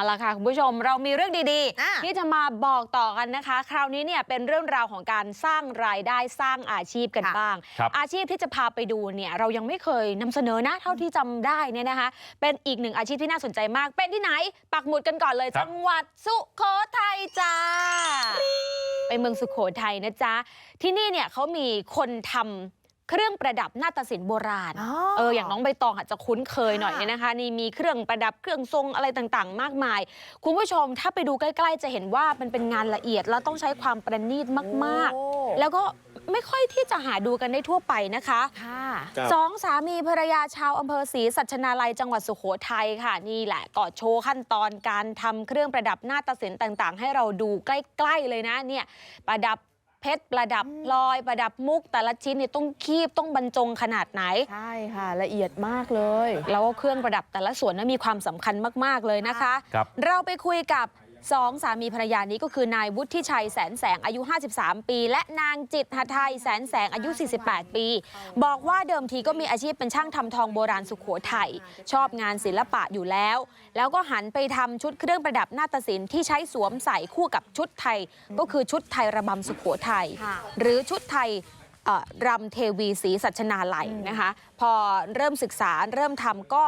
เอาละค่ะคุณผู้ชมเรามีเรื่องดีอะๆที่จะมาบอกต่อกันนะคะ คราวนี้เนี่ยเป็นเรื่องราวของการสร้างรายได้สร้างอาชีพกันค่ะบ้างครับอาชีพที่จะพาไปดูเนี่ยเรายังไม่เคยนำเสนอนะ เท่าที่จำได้เนี่ยนะคะ เป็นอีกหนึ่งอาชีพที่น่าสนใจมาก เป็นที่ไหน ปักหมุดกันก่อนเลยครับจังหวัดสุโขทัยจ้าไปเมืองสุโขทัยนะจ๊ะที่นี่เนี่ยเขามีคนทำ เครื่องประดับนาฏศิลป์โบราณอ๋อเอออย่างน้องใบตองอาจจะคุ้นเคยหน่อยค่ะเนี่ยนะคะนี่มีเครื่องประดับเครื่องทรงอะไรต่างๆ มากมาย คุณผู้ชมถ้าไปดูใกล้ ๆ จะเห็นว่ามันเป็นงานละเอียดแล้วต้องใช้ความประณีตมากโอ้ๆแล้วก็ไม่ค่อยที่จะหาดูกันได้ทั่วไปนะคะค่ะสองสามีภรรยาชาวอำเภอศรีสัชนาลัยจังหวัดสุโขทัยค่ะนี่แหละก็โชว์ขั้นตอนการทำเครื่องประดับนาฏศิลป์ต่างๆ ให้เราดูใกล้ ๆ เลยนะเนี่ยประดับ เพชรประดับพลอยประดับมุกแต่ละชิ้นเนี่ยต้องคีบต้องบรรจงขนาดไหนใช่ค่ะละเอียดมากเลยแล้วก็เครื่องประดับแต่ละส่วนนั้นมีความสำคัญมากๆเลยนะคะครับเราไปคุยกับ สองสามีภรรยานี้ก็คือนายวุฒิชัยแสนแสงอายุ53ปี และนางจิตหไทยแสนแสงอายุ 48 ปี บอกว่าเดิมทีก็มีอาชีพเป็นช่างทำทองโบราณสุขโขทัยชอบงานศิลปะอยู่แล้ว แล้วก็หันไปทำชุดเครื่องประดับนาฏศิลป์ที่ใช้สวมใส่คู่กับชุดไทย ก็คือชุดไทยระบำสุขโขทัยค่ะหรือชุดไทยเอ่อรำเทวีศรีสัชนาลัยนะคะ พอเริ่มศึกษาเริ่มทำก็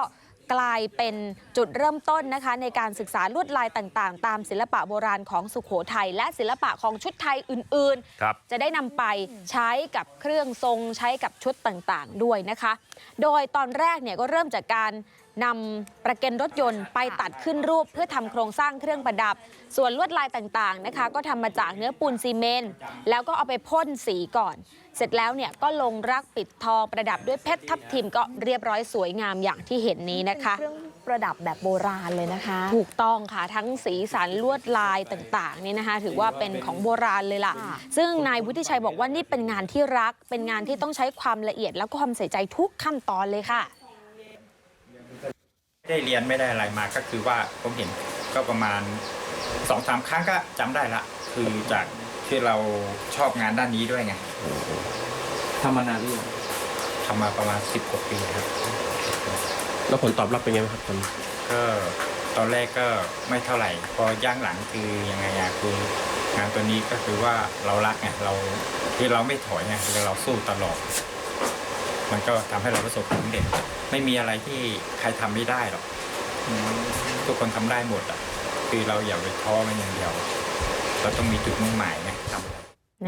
กลายเป็นจุดเริ่มต้นนะคะในการศึกษาลวดลายต่างๆตามศิลปะโบราณของสุขโขทัยและศิลปะของชุดไทยอื่นครับๆจะได้นำไปใช้กับเครื่องทรงใช้กับชุดต่างๆด้วยนะคะ โดยตอนแรกเนี่ยก็เริ่มจากการ นำประเกันรถยนต์ไปตัดขึ้นรูปเพื่อทำโครงสร้างเครื่องประดับ ส่วนลวดลายต่างๆนะคะ ก็ทำมาจากเนื้อปูนซีเมนต์แล้วก็เอาไปพ่นสีก่อน เสร็จแล้วเนี่ยก็ลงรักปิดทองประดับด้วยเพชรทับทิมก็เรียบร้อยสวยงามอย่างที่เห็นนี้นะคะเป็นเครื่องประดับแบบโบราณเลยนะคะ ถูกต้องค่ะทั้งสีสันลวดลายต่างๆนี่นะคะ ถือว่าเป็นของโบราณเลยล่ะค่ะ ซึ่งนายวุฒิชัยบอกว่านี่เป็นงานที่รัก เป็นงานที่ต้องใช้ความละเอียดแล้วก็ความใส่ใจทุกขั้นตอนเลยค่ะ ไม่ได้เรียนไม่ได้อะไรมาก็คือว่าผมเห็นก็ประมาณสองสามครั้งก็จำได้ละ คือจากที่เราชอบงานด้านนี้ด้วยไงทำมานานหรือยังทำมาประมาณสิบกว่าปีครับ แล้วผลตอบรับเป็นไงบ้างครับตอนนี้ก็ตอนแรกก็ไม่เท่าไหร่ พอย่างหลังคือยังไงอะคืองานตัวนี้ก็คือว่าเรารักไงเราคือเราไม่ถอยไงคือเราสู้ตลอด มันก็ทำให้เราประสบความสำเร็จไม่มีอะไรที่ใครทำไม่ได้หรอกทุกคนทำได้หมดอะ คือเราอย่าไปท้อมันอย่างเดียว เราต้องมีจุดมุ่งหมายนะ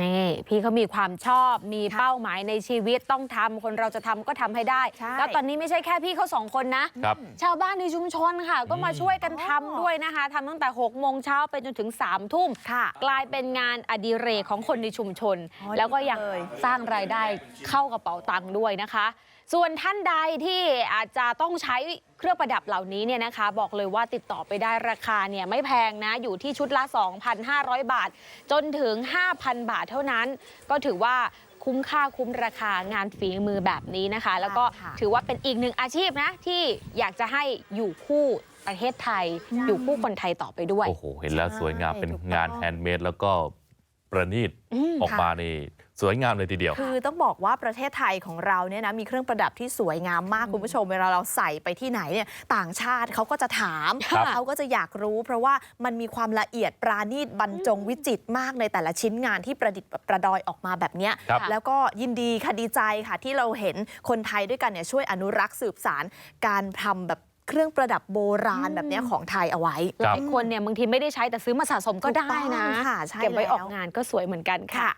นี่พี่เขามีความชอบมีเป้าหมายในชีวิตต้องทำคนเราจะทำก็ทำให้ได้ใช่แล้วตอนนี้ไม่ใช่แค่พี่เขาสองคนนะครับชาวบ้านในชุมชนค่ะ ก็มาช่วยกันทำด้วยนะคะทำตั้งแต่6โมงเช้าไปจนถึง3ามทุ่มค่ะกลายเป็นงานอดิเรกของคนในชุมชนอ๋อแล้วก็ยังดีเลยสร้างรายได้เข้ากระเป๋าตังค์ด้วยนะคะ ส่วนท่านใดที่อาจจะต้องใช้เครื่องประดับเหล่านี้เนี่ยนะคะบอกเลยว่าติดต่อไปได้ราคาเนี่ยไม่แพงนะอยู่ที่ชุดละ 2,500 บาท จนถึง 5,000 บาทเท่านั้น ก็ถือว่าคุ้มค่าคุ้มราคางานฝีมือแบบนี้นะคะ แล้วก็ค่ะถือว่าเป็นอีกหนึ่งอาชีพนะที่อยากจะให้อยู่คู่ประเทศไทย อยู่คู่คนไทยต่อไปด้วย โอ้โห เห็นแล้วสวยงามใช่เป็นถูกต้องงานแฮนด์เมดแล้วก็ประณีตอืมออกมานี่ สวยงามเลยทีเดียว คือต้องบอกว่าประเทศไทยของเราเนี่ยนะมีเครื่องประดับที่สวยงามมากคุณผู้ชมเวลาเราใส่ไปที่ไหนเนี่ยต่างชาติเขาก็จะถามครับเขาก็จะอยากรู้ เพราะว่ามันมีความละเอียดปราณีตบรรจงวิจิตรมากในแต่ละชิ้นงานที่ประดิษฐ์ประดอยออกมาแบบเนี้ยครับ แล้วก็ยินดีค่ะดีใจค่ะที่เราเห็นคนไทยด้วยกันเนี่ยช่วยอนุรักษ์สืบสารการทำแบบเครื่องประดับโบราณแบบเนี้ยของไทยเอาไว้หลายคนเนี่ยบางทีไม่ได้ใช้แต่ซื้อมาสะสมก็ได้นะถูกต้องค่ะใช่เก็บไว้แล้ว ออกงานก็สวยเหมือนกันค่ะ ค่ะ